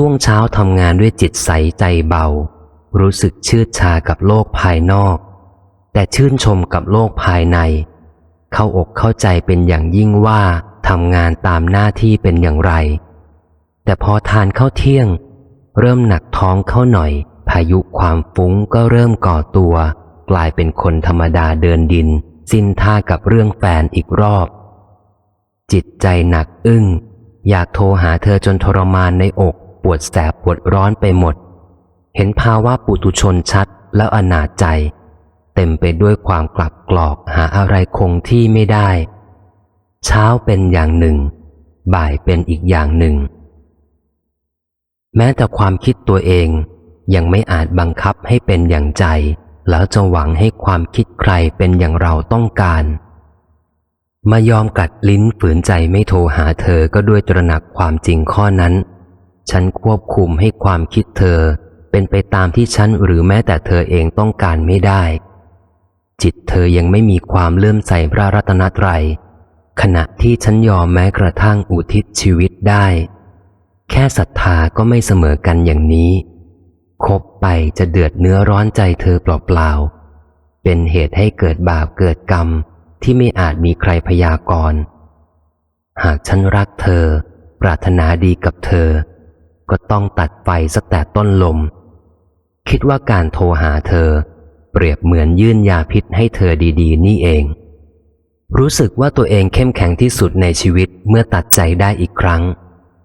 ช่วงเช้าทำงานด้วยจิตใสใจเบา รู้สึกชืดชากับโลกภายนอก แต่ชื่นชมกับโลกภายใน เข้าอกเข้าใจเป็นอย่างยิ่งว่าทำงานตามหน้าที่เป็นอย่างไร แต่พอทานข้าวเที่ยง เริ่มหนักท้องเข้าหน่อย พายุความฟุ้งก็เริ่มก่อตัว กลายเป็นคนธรรมดาเดินดิน สิ้นท่ากับเรื่องแฟนอีกรอบ จิตใจหนักอึ้ง อยากโทรหาเธอจนทรมานในอก วดแสบปวดร้อนไปหมด เห็นภาวะปุถุชนชัดแล้วอนาจใจ เต็มไปด้วยความกลับกรอกหาอะไรคงที่ไม่ได้ เช้าเป็นอย่างหนึ่ง บ่ายเป็นอีกอย่างหนึ่ง แม้แต่ความคิดตัวเองยังไม่อาจบังคับให้เป็นอย่างใจ แล้วจะหวังให้ความคิดใครเป็นอย่างเราต้องการ มายอมกัดลิ้นฝืนใจไม่โทรหาเธอก็ด้วยตระหนักความจริงข้อนั้น ฉันควบคุมให้ความคิดเธอ เป็นไปตามที่ฉันหรือแม้แต่เธอเองต้องการไม่ได้ จิตเธอยังไม่มีความเลื่อมใสพระรัตนตรัย ขณะที่ฉันยอมแม้กระทั่งอุทิศชีวิตได้ แค่ศรัทธาก็ไม่เสมอกันอย่างนี้ คบไปจะเดือดเนื้อร้อนใจเธอเปล่าๆ เป็นเหตุให้เกิดบาปเกิดกรรมที่ไม่อาจมีใครพยากรณ์หากฉันรักเธอ ปรารถนาดีกับเธอ ก็ต้องตัดไฟสักแต่ต้นลม คิดว่าการโทรหาเธอ เปรียบเหมือนยื่นยาพิษให้เธอดีๆ นี่เอง รู้สึกว่าตัวเองเข้มแข็งที่สุดในชีวิตเมื่อตัดใจได้อีกครั้ง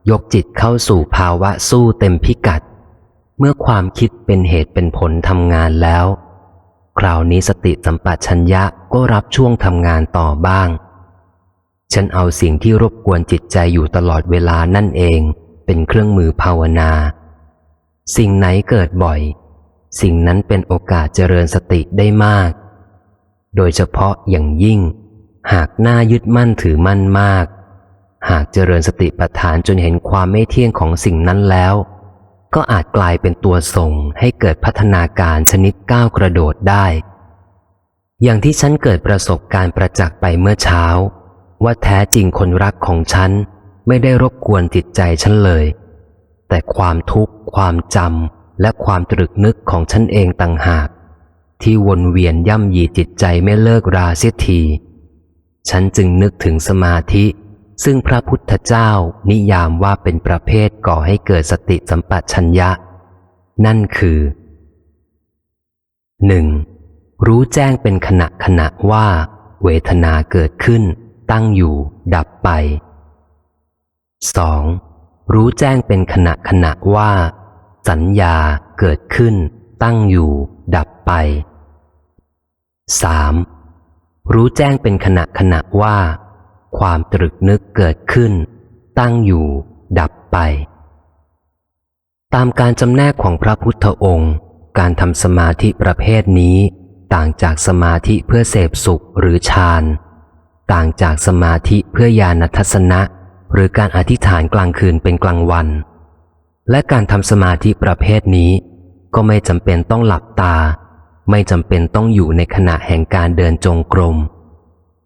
ยกจิตเข้าสู่ภาวะสู้เต็มพิกัด เมื่อความคิดเป็นเหตุเป็นผลทำงานแล้ว คราวนี้สติสัมปชัญญะก็รับช่วงทำงานต่อบ้าง ฉันเอาสิ่งที่รบกวนจิตใจอยู่ตลอดเวลานั่นเอง เป็นเครื่องมือภาวนา สิ่งไหนเกิดบ่อย สิ่งนั้นเป็นโอกาสเจริญสติได้มาก โดยเฉพาะอย่างยิ่ง หากหน้ายึดมั่นถือมั่นมาก หากเจริญสติปัฏฐานจนเห็นความไม่เที่ยงของสิ่งนั้นแล้ว ก็อาจกลายเป็นตัวส่งให้เกิดพัฒนาการชนิดก้าวกระโดดได้ อย่างที่ฉันเกิดประสบการณ์ประจักษ์ไปเมื่อเช้าว่าแท้จริงคนรักของฉัน ไม่ได้รบกวนจิตใจฉันเลย แต่ความทุกข์ ความจำและความตรึกนึกของฉันเองต่างหาก ที่วนเวียนย่ำยีจิตใจไม่เลิกราเสียที ฉันจึงนึกถึงสมาธิ ซึ่งพระพุทธเจ้านิยามว่าเป็นประเภทก่อให้เกิดสติสัมปชัญญะ นั่นคือ 1. รู้แจ้งเป็นขณะขณะว่า เวทนาเกิดขึ้น ตั้งอยู่ ดับไป 2. รู้แจ้งเป็นขณะขณะว่า สัญญาเกิดขึ้น ตั้งอยู่ ดับไป 3. รู้แจ้งเป็นขณะขณะว่า ความตรึกนึกเกิดขึ้น ตั้งอยู่ ดับไป ตามการจำแนกของพระพุทธองค์ การทำสมาธิประเภทนี้ ต่างจากสมาธิเพื่อเสพสุขหรือฌาน ต่างจากสมาธิเพื่อญาณทัศนะ หรือการอธิษฐานกลางคืนเป็นกลางวัน และการทำสมาธิประเภทนี้ ก็ไม่จำเป็นต้องหลับตา ไม่จำเป็นต้องอยู่ในขณะแห่งการเดินจงกรม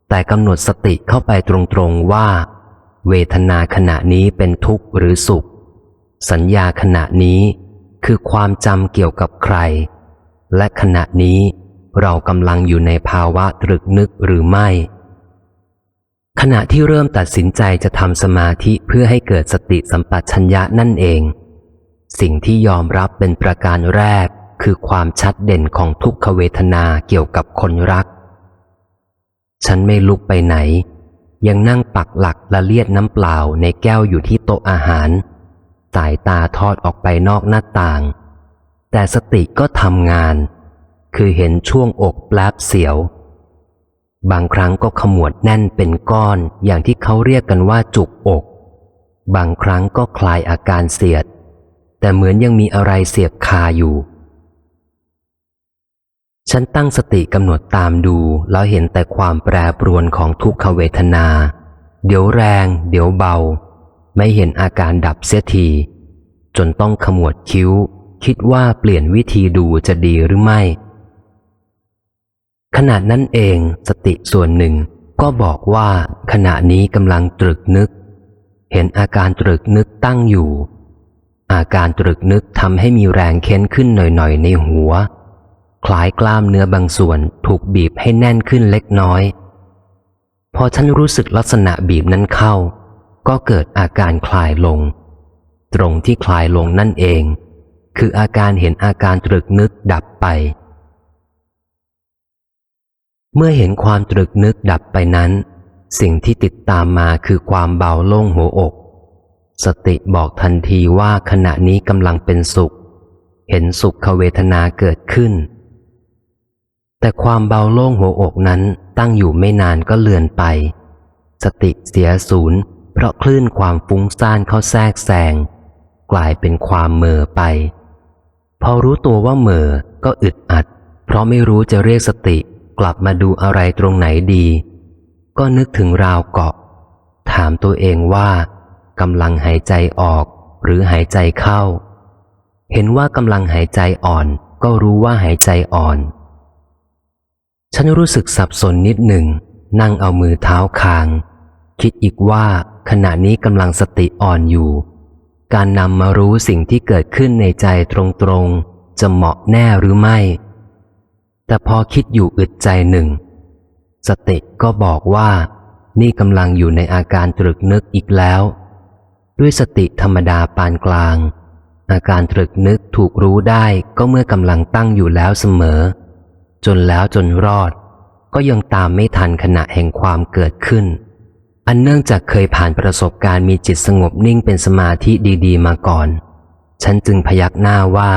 แต่กำหนดสติเข้าไปตรงๆว่า เวทนาขณะนี้เป็นทุกข์หรือสุข สัญญาขณะนี้คือความจำเกี่ยวกับใคร และขณะนี้เรากำลังอยู่ในภาวะตรึกนึกหรือไม่ ขณะที่เริ่มตัดสินใจจะทำสมาธิเพื่อให้เกิดสติสัมปชัญญะนั่นเอง สิ่งที่ยอมรับเป็นประการแรกคือความชัดเด่นของทุกขเวทนาเกี่ยวกับคนรัก ฉันไม่ลุกไปไหน ยังนั่งปักหลักละเลียดน้ำเปล่าในแก้วอยู่ที่โต๊ะอาหาร สายตาทอดออกไปนอกหน้าต่าง แต่สติก็ทำงาน คือเห็นช่วงอกแปลบเสียว บางครั้งก็ขมวดแน่นเป็นก้อนอย่างที่เขาเรียกกันว่าจุกอก บางครั้งก็คลายอาการเสียด แต่เหมือนยังมีอะไรเสียบคาอยู่ ฉันตั้งสติกำหนดตามดูแล้วเห็นแต่ความแปรปรวนของทุกขเวทนา เดี๋ยวแรง เดี๋ยวเบา ไม่เห็นอาการดับเสียทีจนต้องขมวดคิ้ว คิดว่าเปลี่ยนวิธีดูจะดีหรือไม่ ขณะนั้นเองสติส่วนหนึ่งก็บอกว่าขณะนี้กำลังตรึกนึก เห็นอาการตรึกนึกตั้งอยู่ อาการตรึกนึกทำให้มีแรงเค้นขึ้นหน่อยๆในหัว คล้ายกล้ามเนื้อบางส่วนถูกบีบให้แน่นขึ้นเล็กน้อย พอฉันรู้สึกลักษณะบีบนั้นเข้า ก็เกิดอาการคลายลง ตรงที่คลายลงนั่นเอง คืออาการเห็นอาการตรึกนึกดับไป เมื่อเห็นความตรึกนึกดับไปนั้น สิ่งที่ติดตามมาคือความเบาโล่งหัวอก สติบอกทันทีว่าขณะนี้กำลังเป็นสุข เห็นสุขเวทนาเกิดขึ้น แต่ความเบาโล่งหัวอกนั้นตั้งอยู่ไม่นานก็เลือนไป สติเสียศูนย์เพราะคลื่นความฟุ้งซ่านเข้าแทรกแซงกลายเป็นความเมอไป พอรู้ตัวว่าเมอก็อึดอัด เพราะไม่รู้จะเรียกสติ กลับมาดูอะไรตรงไหนดี ก็นึกถึงราวเกาะ ถามตัวเองว่ากำลังหายใจออก หรือหายใจเข้า เห็นว่ากำลังหายใจอ่อน ก็รู้ว่าหายใจอ่อน ฉันรู้สึกสับสนนิดหนึ่ง นั่งเอามือเท้าคาง คิดอีกว่าขณะนี้กำลังสติอ่อนอยู่ การนำมารู้สิ่งที่เกิดขึ้นในใจตรงๆ จะเหมาะแน่หรือไม่ แต่พอคิดอยู่อึดใจหนึ่ง สติก็บอกว่า นี่กำลังอยู่ในอาการตรึกนึกอีกแล้ว ด้วยสติธรรมดาปานกลาง อาการตรึกนึกถูกรู้ได้ก็เมื่อกำลังตั้งอยู่แล้วเสมอ จนแล้วจนรอด ก็ยังตามไม่ทันขณะแห่งความเกิดขึ้น อันเนื่องจากเคยผ่านประสบการณ์มีจิตสงบนิ่งเป็นสมาธิดี ๆ มาก่อน ฉันจึงพยักหน้าว่า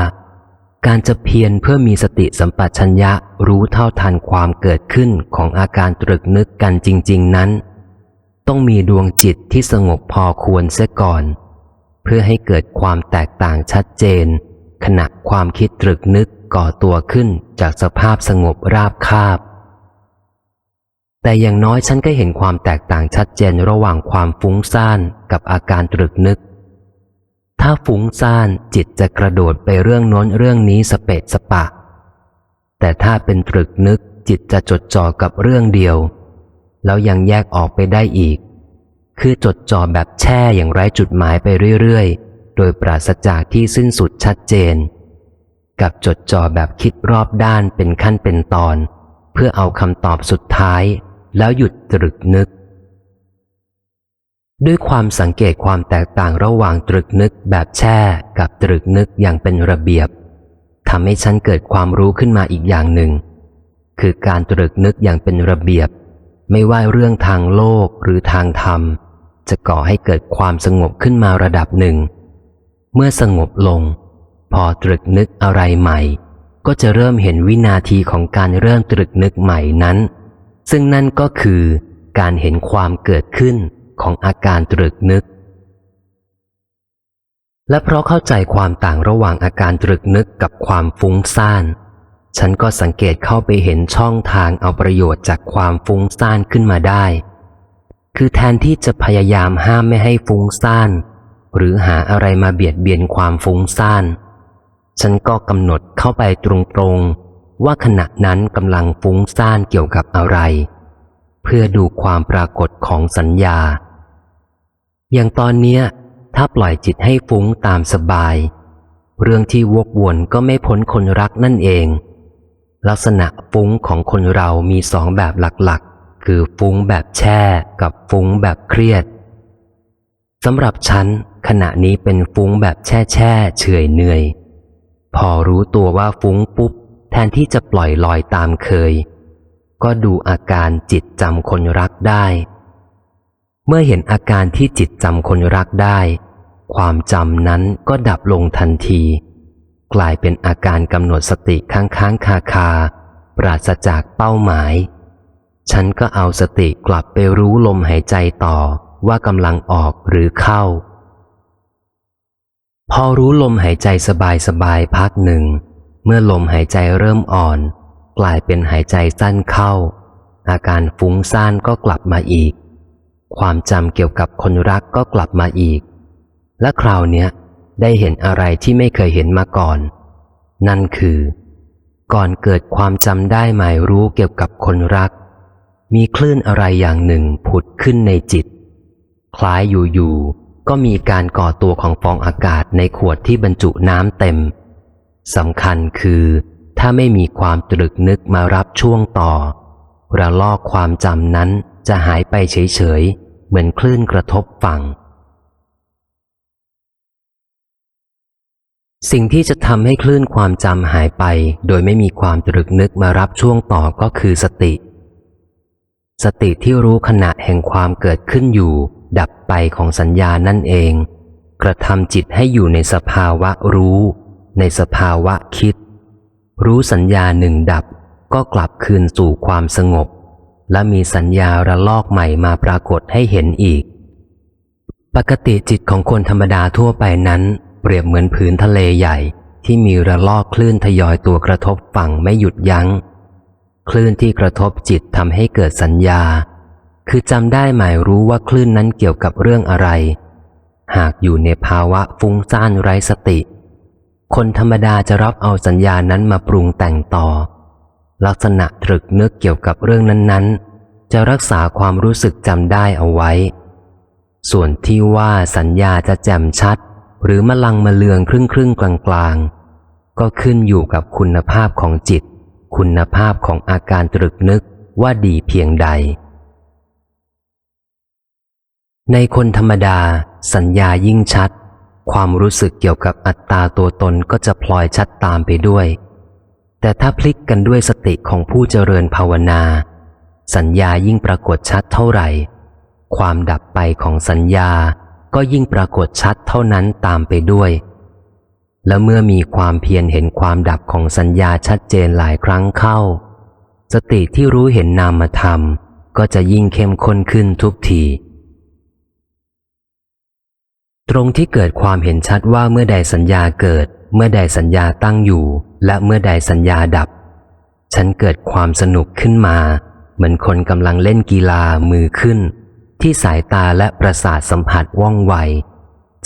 การจะเพียรเพื่อมีสติสัมปชัญญะรู้เท่าทันความเกิดขึ้นของอาการตรึกนึกกันจริง ๆ นั้น ต้องมีดวงจิตที่สงบพอควรเสียก่อน เพื่อให้เกิดความแตกต่างชัดเจน ขณะความคิดตรึกนึกก่อตัวขึ้นจากสภาพสงบราบคาบ แต่อย่างน้อยฉันก็เห็นความแตกต่างชัดเจนระหว่างความฟุ้งซ่านกับอาการตรึกนึก ถ้าฟุ้งซ่านจิตจะกระโดดไปเรื่องโน้นเรื่องนี้สเปะสปะ แต่ถ้าเป็นตรึกนึกจิตจะจดจ่อกับเรื่องเดียว แล้วยังแยกออกไปได้อีก คือจดจ่อแบบแช่อย่างไร้จุดหมายไปเรื่อยๆ โดยปราศจากที่สิ้นสุดชัดเจน กับจดจ่อแบบคิดรอบด้านเป็นขั้นเป็นตอน เพื่อเอาคำตอบสุดท้าย แล้วหยุดตรึกนึก ด้วยความสังเกตความแตกต่างระหว่างตรึกนึกแบบแช่กับตรึกนึกอย่างเป็นระเบียบทำให้ฉันเกิดความรู้ขึ้นมาอีกอย่างหนึ่ง คือการตรึกนึกอย่างเป็นระเบียบ ไม่ว่าเรื่องทางโลกหรือทางธรรม จะก่อให้เกิดความสงบขึ้นมาระดับหนึ่ง เมื่อสงบลง พอตรึกนึกอะไรใหม่ ก็จะเริ่มเห็นวินาทีของการเริ่มตรึกนึกใหม่นั้น ซึ่งนั่นก็คือการเห็นความเกิดขึ้น ของอาการตรึกนึก และเพราะเข้าใจความต่างระหว่างอาการตรึกนึกกับความฟุ้งซ่าน ฉันก็สังเกตเข้าไปเห็นช่องทางเอาประโยชน์จากความฟุ้งซ่านขึ้นมาได้ คือแทนที่จะพยายามห้ามไม่ให้ฟุ้งซ่าน หรือหาอะไรมาเบียดเบียนความฟุ้งซ่าน ฉันก็กำหนดเข้าไปตรงๆว่าขณะนั้นกำลังฟุ้งซ่านเกี่ยวกับอะไรเพื่อดูความปรากฏของสัญญา อย่างตอนเนี้ย ถ้าปล่อยจิตให้ฟุ้งตามสบาย เรื่องที่วกวนก็ไม่พ้นคนรักนั่นเอง ลักษณะฟุ้งของคนเรามีสองแบบหลักๆ คือฟุ้งแบบแช่กับฟุ้งแบบเครียดสำหรับฉันขณะนี้เป็นฟุ้งแบบแช่แช่เฉื่อยเหนื่อย พอรู้ตัวว่าฟุ้งปุ๊บ แทนที่จะปล่อยลอยตามเคย ก็ดูอาการจิตจำคนรักได้ เมื่อเห็นอาการที่จิตจำคนรักได้ ความจำนั้นก็ดับลงทันที กลายเป็นอาการกำหนดสติค้างค้างคาคา ปราศจากเป้าหมาย ฉันก็เอาสติกลับไปรู้ลมหายใจต่อว่ากำลังออกหรือเข้า พอรู้ลมหายใจสบายสบายพักหนึ่ง เมื่อลมหายใจเริ่มอ่อน กลายเป็นหายใจสั้นเข้า อาการฟุ้งซ่านก็กลับมาอีก ความจำเกี่ยวกับคนรักก็กลับมาอีก และคราวเนี้ยได้เห็นอะไรที่ไม่เคยเห็นมาก่อน นั่นคือ ก่อนเกิดความจำได้หมายรู้เกี่ยวกับคนรัก มีคลื่นอะไรอย่างหนึ่งผุดขึ้นในจิต คล้ายอยู่ๆก็มีการก่อตัวของฟองอากาศในขวดที่บรรจุน้ำเต็มสำคัญคือ ถ้าไม่มีความตรึกนึกมารับช่วงต่อ ระลอกความจำนั้น จะหายไปเฉยๆ เหมือนคลื่นกระทบฝั่ง สิ่งที่จะทำให้คลื่นความจำหายไป โดยไม่มีความตรึกนึกมารับช่วงต่อก็คือสติ สติที่รู้ขณะแห่งความเกิดขึ้นอยู่ ดับไปของสัญญานั่นเอง กระทำจิตให้อยู่ในสภาวะรู้ ในสภาวะคิด รู้สัญญาหนึ่งดับก็กลับคืนสู่ความสงบ และมีสัญญาระลอกใหม่มาปรากฏให้เห็นอีก ปกติจิตของคนธรรมดาทั่วไปนั้น เปรียบเหมือนผืนทะเลใหญ่ที่มีระลอกคลื่นทยอยตัวกระทบฝั่งไม่หยุดยัง้ง คลื่นที่กระทบจิตทำให้เกิดสัญญา คือจำได้หมายรู้ว่าคลื่นนั้นเกี่ยวกับเรื่องอะไร หากอยู่ในภาวะฟุ้งซ่านไร้สติ คนธรรมดาจะรับเอาสัญญานั้นมาปรุงแต่งต่อ ลักษณะตรึกนึกเกี่ยวกับเรื่องนั้นๆ จะรักษาความรู้สึกจำได้เอาไว้ ส่วนที่ว่าสัญญาจะแจ่มชัด หรือมลังมาเลืองครึ่งครึ่งกลางกลางก็ขึ้นอยู่กับคุณภาพของจิต คุณภาพของอาการตรึกนึกว่าดีเพียงใด ในคนธรรมดา สัญญายิ่งชัด ความรู้สึกเกี่ยวกับอัตตาตัวตนก็จะพลอยชัดตามไปด้วย แต่ถ้าพลิกกันด้วยสติของผู้เจริญภาวนา สัญญายิ่งปรากฏชัดเท่าไหร่ ความดับไปของสัญญาก็ยิ่งปรากฏชัดเท่านั้นตามไปด้วย และเมื่อมีความเพียรเห็นความดับของสัญญาชัดเจนหลายครั้งเข้า สติที่รู้เห็นนามธรรม ก็จะยิ่งเข้มข้นขึ้นทุกที ตรงที่เกิดความเห็นชัดว่าเมื่อใดสัญญาเกิด เมื่อใดสัญญาตั้งอยู่ และเมื่อใดสัญญาดับ ฉันเกิดความสนุกขึ้นมา เหมือนคนกำลังเล่นกีฬามือขึ้น ที่สายตาและประสาทสัมผัสว่องไว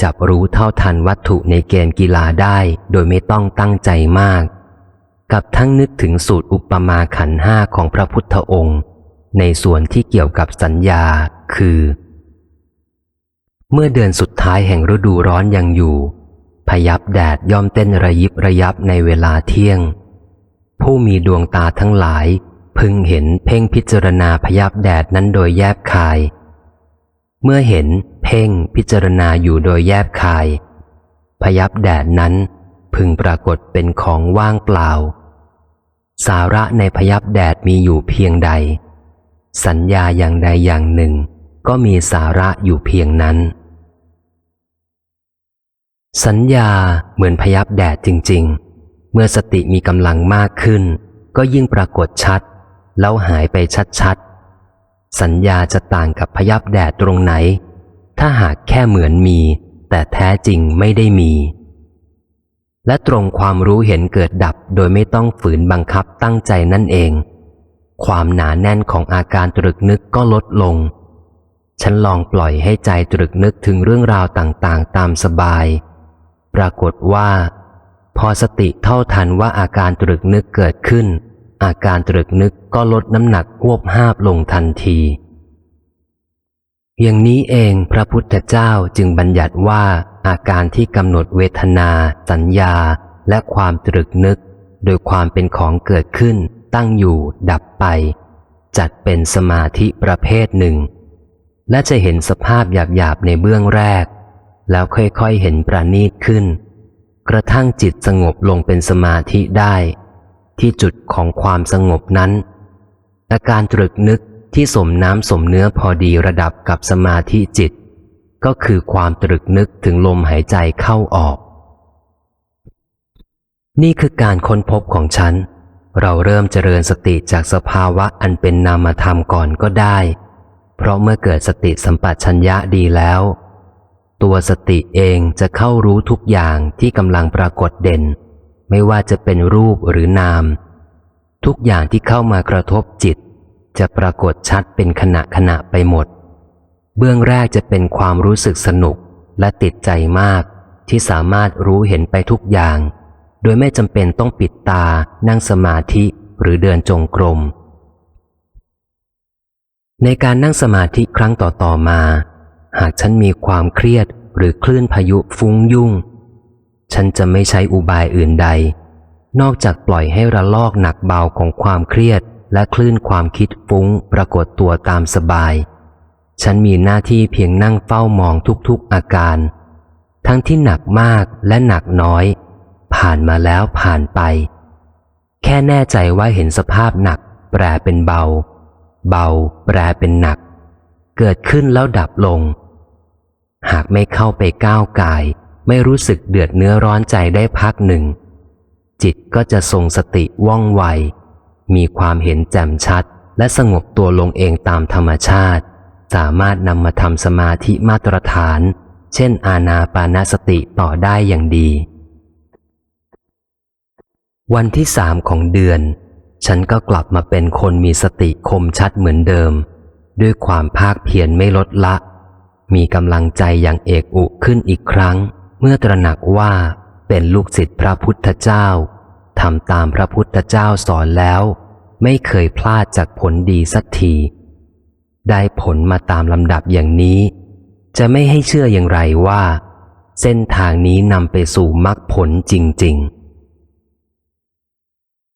จับรู้เท่าทันวัตถุในเกมกีฬาได้โดยไม่ต้องตั้งใจมาก กับทั้งนึกถึงสูตรอุปมาขันห้าของพระพุทธองค์ ในส่วนที่เกี่ยวกับสัญญาคือ เมื่อเดือนสุดท้ายแห่งฤดูร้อนยังอยู่ พยับแดดย่อมเต้นระยิบระยับในเวลาเที่ยง ผู้มีดวงตาทั้งหลาย พึงเห็นเพ่งพิจารณาพยับแดดนั้นโดยแยบคาย เมื่อเห็นเพ่งพิจารณาอยู่โดยแยบคาย พยับแดดนั้นพึงปรากฏเป็นของว่างเปล่า สาระในพยับแดดมีอยู่เพียงใด สัญญาอย่างใดอย่างหนึ่ง ก็มีสาระอยู่เพียงนั้น สัญญาเหมือนพยับแดดจริง ๆ เมื่อสติมีกำลังมากขึ้น ก็ยิ่งปรากฏชัด แล้วหายไปชัดๆ สัญญาจะต่างกับพยับแดดตรงไหน ถ้าหากแค่เหมือนมี แต่แท้จริงไม่ได้มี และตรงความรู้เห็นเกิดดับโดยไม่ต้องฝืนบังคับตั้งใจนั่นเองความหนาแน่นของอาการตรึกนึกก็ลดลง ฉันลองปล่อยให้ใจตรึกนึกถึงเรื่องราวต่างๆ ตามสบาย ปรากฏว่า พอสติเท่าทันว่าอาการตรึกนึกเกิดขึ้น อาการตรึกนึกก็ลดน้ำหนักหวบห้าบลงทันทีอย่างนี้เองพระพุทธเจ้าจึงบัญญัติว่าอาการที่กำหนดเวทนา สัญญา และความตรึกนึก โดยความเป็นของเกิดขึ้น ตั้งอยู่ ดับไป จัดเป็นสมาธิประเภทหนึ่ง และจะเห็นสภาพหยาบๆในเบื้องแรก แล้วค่อยๆเห็นประณีตขึ้น กระทั่งจิตสงบลงเป็นสมาธิได้ ที่จุดของความสงบนั้น อาการตรึกนึกที่สมน้ำสมเนื้อพอดีระดับกับสมาธิจิต ก็คือความตรึกนึกถึงลมหายใจเข้าออก นี่คือการค้นพบของฉัน เราเริ่มเจริญสติจากสภาวะอันเป็นนามธรรมก่อนก็ได้ เพราะเมื่อเกิดสติสัมปชัญญะดีแล้ว ตัวสติเองจะเข้ารู้ทุกอย่างที่กำลังปรากฏเด่น ไม่ว่าจะเป็นรูปหรือนาม ทุกอย่างที่เข้ามากระทบจิต จะปรากฏชัดเป็นขณะขณะไปหมด เบื้องแรกจะเป็นความรู้สึกสนุกและติดใจมาก ที่สามารถรู้เห็นไปทุกอย่าง โดยไม่จำเป็นต้องปิดตานั่งสมาธิหรือเดินจงกรม ในการนั่งสมาธิครั้งต่อๆมา หากฉันมีความเครียดหรือคลื่นพายุฟุ้งยุ่ง ฉันจะไม่ใช้อุบายอื่นใด นอกจากปล่อยให้ระลอกหนักเบาของความเครียด และคลื่นความคิดฟุ้งปรากฏตัวตามสบาย ฉันมีหน้าที่เพียงนั่งเฝ้ามองทุกๆอาการ ทั้งที่หนักมากและหนักน้อย ผ่านมาแล้วผ่านไป แค่แน่ใจว่าเห็นสภาพหนักแปรเป็นเบา เบา แปรเป็นหนัก เกิดขึ้นแล้วดับลง หากไม่เข้าไปก้าวกาย ไม่รู้สึกเดือดเนื้อร้อนใจได้พักหนึ่ง จิตก็จะทรงสติว่องไว มีความเห็นแจ่มชัด และสงบตัวลงเองตามธรรมชาติ สามารถนำมาทำสมาธิมาตรฐาน เช่น อาณาปานสติต่อได้อย่างดี วันที่สามของเดือน ฉันก็กลับมาเป็นคนมีสติคมชัดเหมือนเดิม ด้วยความภาคเพียรไม่ลดละ มีกำลังใจอย่างเอกอุขึ้นอีกครั้ง เมื่อตระหนักว่าเป็นลูกศิษย์พระพุทธเจ้าทำตามพระพุทธเจ้าสอนแล้ว ไม่เคยพลาดจากผลดีสักที ได้ผลมาตามลำดับอย่างนี้ จะไม่ให้เชื่ออย่างไรว่า เส้นทางนี้นำไปสู่มรรคผลจริง ๆ